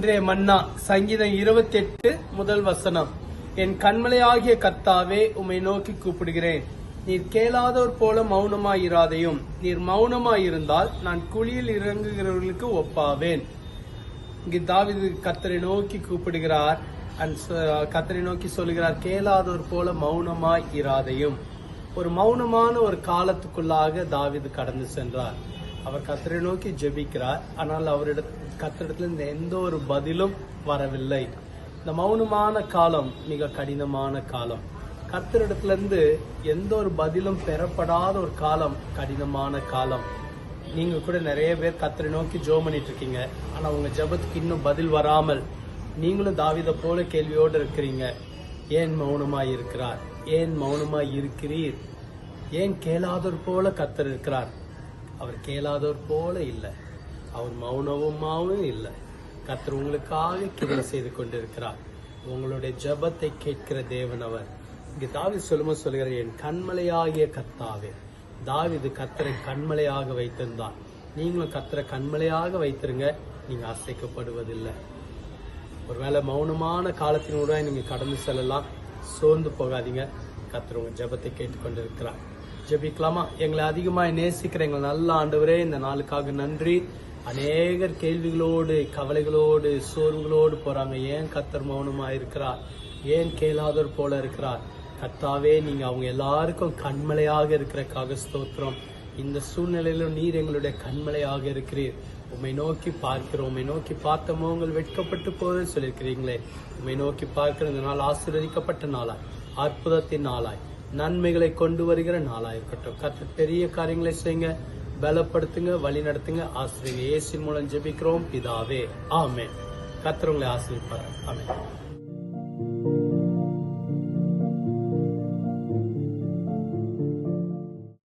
நீரே மன்னா சங்கீதம் இருபத்தி எட்டு முதல் வசனம். என் கண்மலையாகிய கர்த்தாவே உம்மை நோக்கி கூப்பிடுகிறேன். நீர் கேளாதோர் போல மௌனமாயிராதையும் நீர் மௌனமாயிருந்தால் நான் குழியில் இறங்குகிறவர்களுக்கு ஒப்பாவேன். இங்கு தாவிது கத்தரை நோக்கி கூப்பிடுகிறார் அண்ட் கத்தரை நோக்கி சொல்கிறார் கேளாதோர் போல மௌனமாய் இராதையும் ஒரு மௌனமான ஒரு காலத்துக்குள்ளாக தாவிது கடந்து சென்றார். அவர் கத்தரை நோக்கி ஜெபிக்கிறார். ஆனால் அவரிட கர்த்தரிடத்துல இருந்து எந்த ஒரு பதிலும் வரவில்லை. இந்த மௌனமான காலம் மிக கடினமான காலம். கர்த்தரிடத்துல இருந்து எந்த ஒரு பதிலும் பெறப்படாத ஒரு காலம் கடினமான காலம். நீங்க கூட நிறைய பேர் கத்தரை நோக்கி ஜோ பண்ணிட்டு இருக்கீங்க ஆனா உங்க ஜெபத்துக்கு இன்னும் பதில் வராமல் நீங்களும் தாவித போல கேள்வியோடு இருக்கிறீங்க. ஏன் மௌனமாய் இருக்கிறார்? ஏன் மௌனமாய் இருக்கிறீர்? ஏன் கேளாதோர் போல கத்தர் இருக்கிறார்? அவர் கேளாதோர் போல இல்லை. அவர் மௌனவுமாவும் இல்லை. கத்தர் உங்களுக்காக கிருபை செய்து கொண்டிருக்கிறார். உங்களுடைய ஜெபத்தை கேட்கிற தேவன் அவர். இங்கு தாவி சொல்லும்போது சொல்லுகிற என் கண்மலையாகிய கத்தாவே தாவிது கத்தரை கண்மலையாக வைத்திருந்தார். நீங்களும் கத்தரை கண்மலையாக வைத்திருங்க. நீங்க அசைக்கப்படுவதில்லை ஒருவேளை மௌனமான காலத்தினூட நீங்க கடந்து செல்லலாம். சோர்ந்து போகாதீங்க. கத்தர் உங்க ஜெபத்தை கேட்டுக்கொண்டிருக்கிறார். ஜெபிக்கலாமா? எங்களை அதிகமாக நேசிக்கிற எங்களை நல்ல ஆண்டவரே இந்த நாளுக்காக நன்றி. அநேகர் கேள்விகளோடு கவலைகளோடு சோர்வுகளோடு போறாங்க. ஏன் கத்தர் மௌனமா இருக்கிறார்? ஏன் கேளாதவர் போல இருக்கிறார்? கத்தாவே நீங்க அவங்க எல்லாருக்கும் கண்மலையாக இருக்கிறக்காக ஸ்தோத்திரம். இந்த சூழ்நிலையிலும் நீர் எங்களுடைய கண்மலையாக இருக்கிறீர். உம்மை நோக்கி பார்க்கிறோம். உம்மை நோக்கி பார்த்த முகங்கள் வெட்கப்பட்டு போகுதுன்னு சொல்லியிருக்கிறீங்களே. உம்மை நோக்கி பார்க்கிற இந்த நாள் ஆசீர்வதிக்கப்பட்ட நாளாய் அற்புதத்தின் நாளாய். நன்மைகளை கொண்டு வருகிற நாளாக இருக்கட்டும் கற்று பெரிய காரியங்களை செய்யுங்க. பலப்படுத்துங்க வழி நடத்துங்க. ஆசிரியங்க ஏசி மூலம் ஜெபிக்கிறோம். பிதாவே ஆமே கத்துறவங்களை உங்களை ஆமே